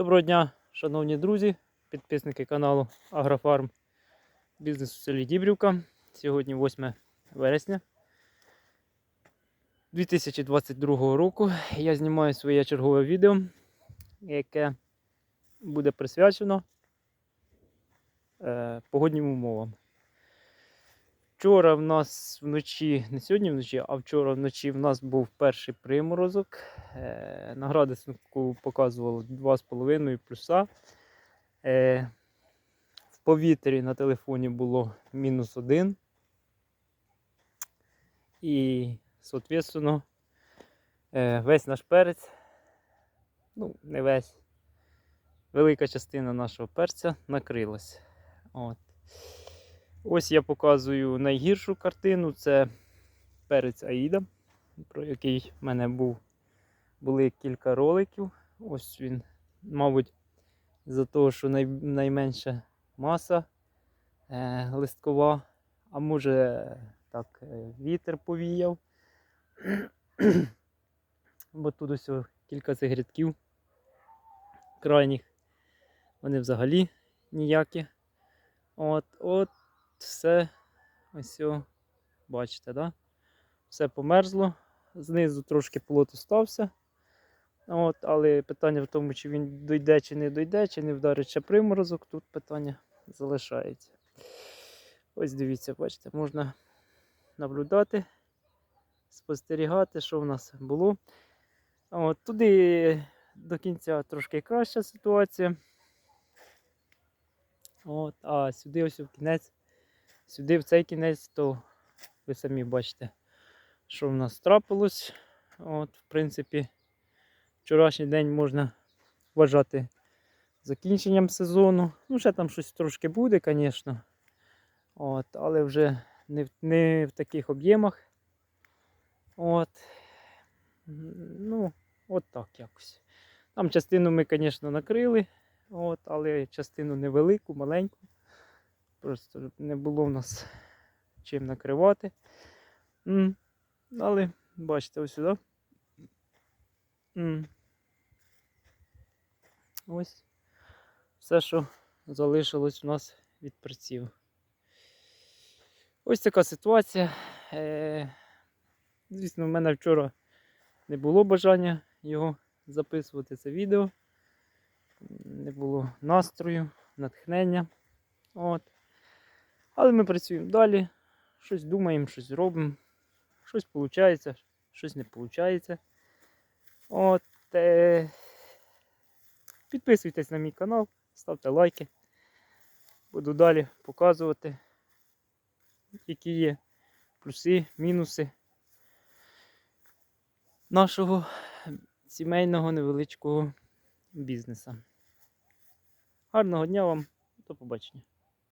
Доброго дня, шановні друзі, підписники каналу Агрофарм. Бізнес у селі Дібрівка. Сьогодні 8 вересня 2022 року. Я знімаю своє чергове відео, яке буде присвячено е, погоднім умовам. Вчора в нас вночі, не сьогодні вночі, а вчора вночі в нас був перший приморозок. Е, на градуснику показувало 2,5 плюса. Е, в повітрі на телефоні було мінус 1. І, соответственно, е, весь наш перець, ну, не весь, велика частина нашого перця накрилась. От. Ось я показую найгіршу картину. Це перець Аїда, про який в мене був, були кілька роликів. Ось він, мабуть, за того, що най, найменша маса е, листкова, а може так, е, вітер повіяв. Бо тут ось кілька цих рядків крайніх. Вони взагалі ніякі. От, от все ось о, бачите, да? все померзло. Знизу трошки плот остався. От, але питання в тому, чи він дойде, чи не дойде, чи не вдарить ще приморозок, тут питання залишається. Ось дивіться, бачите, можна наблюдати, спостерігати, що в нас було. От, туди до кінця трошки краща ситуація. От, а сюди ось в кінець, сюди в цей кінець, то ви самі бачите, що в нас трапилось. От, в принципі, вчорашній день можна вважати закінченням сезону. Ну, ще там щось трошки буде, звісно. От, але вже не в, не в таких об'ємах. От. Ну, от так якось. Там частину ми, звісно, накрили. От, але частину невелику, маленьку. Просто не було в нас чим накривати. Але бачите, ось сюди. Ось все, що залишилось у нас від приців. Ось така ситуація. Е, звісно, в мене вчора не було бажання його записувати це відео не було настрою, натхнення. От. Але ми працюємо далі, щось думаємо, щось робимо, щось виходить, щось не виходить. От, е... Підписуйтесь на мій канал, ставте лайки. Буду далі показувати, які є плюси, мінуси нашого сімейного невеличкого бізнесу. Гарного дня вам, до побачення.